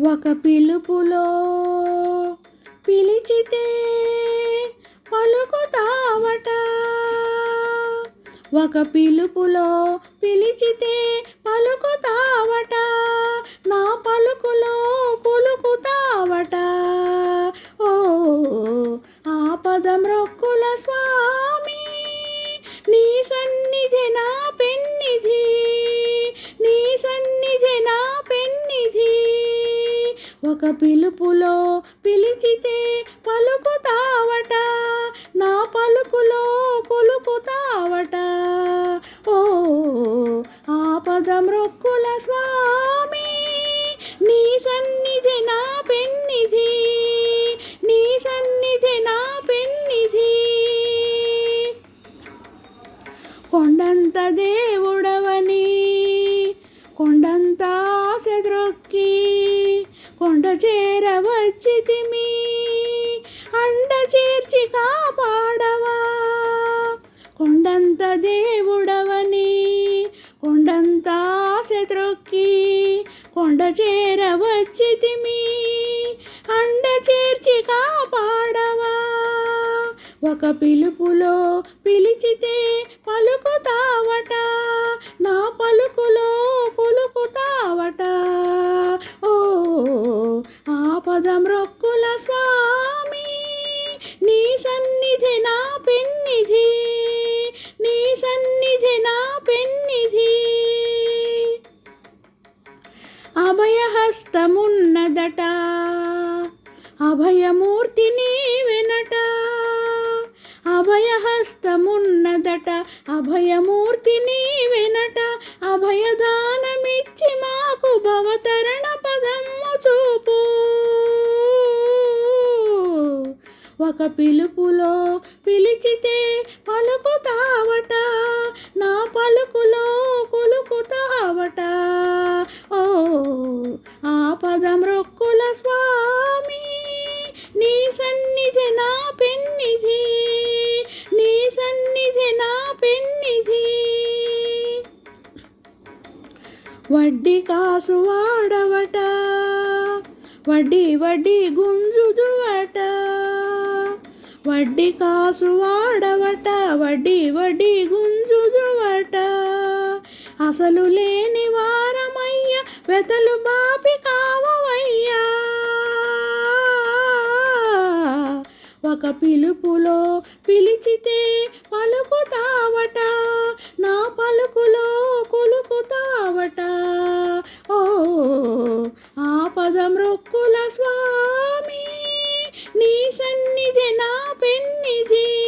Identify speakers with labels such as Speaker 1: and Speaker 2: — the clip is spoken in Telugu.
Speaker 1: ఒక పిలుపులో పిలిచితే పలుకుతావట. ఒక పిలుపులో పిలిచితే ఒక పిలుపులో పిలిచితే పలుకుతావట. నా పలుకులో కొలుకుతావట ఓ ఆపద మృక్కుల స్వామి నీ సన్నిధి నా పెన్నిధి నీ సన్నిధి నా పెన్నిధి. కొండంత దేవుడవని కొండంత ఆశద్రొక్కి కొండ చేరవచ్చితిమి. అండ చేర్చి కాపాడవా. కొండంత దేవుడవని. కొండంత శత్రుక్కి కొండ చేరవచ్చితిమి. అండ చేర్చి కాపాడవా. ఒక పిలుపులో పిలిచితే పదం రొక్కుల స్వామి నీ సన్నిధి నా పెన్నిధి నీ సన్నిధి నా పెన్నిధి. అభయహస్తమున్నదట అభయమూర్తి నీవెనట. అభయహస్తమున్నదట అభయమూర్తి నీవెనట అభయదానమిచ్చి మాకు భవ ఒక పిలుపులో పిలిచితే పలుకుతావట. నా పలుకులో కొలుకుతావట. ఓ ఆ పదం రొక్కుల స్వామి నీ సన్నిధి నా పెన్నిధి నీ సన్నిధి నా పెన్నిధి. వడ్డీ కాసు వాడవట వడ్డీ వడ్డీ గుంజుదువట. వడ్డీ కాసు వాడవట వడ్డీ వడ్డీ గుంజుదువట. అసలు లేని వారమయ్య వెతలు బాపి కావవయ్యా. ఒక పిలుపులో పిలిచితే పలుకుతావట నా పలుకులో కొలుకుతావట. ఓ ఆ పదం రొక్కుల స్వా నీ సన్నిధి నా పెన్నిధి.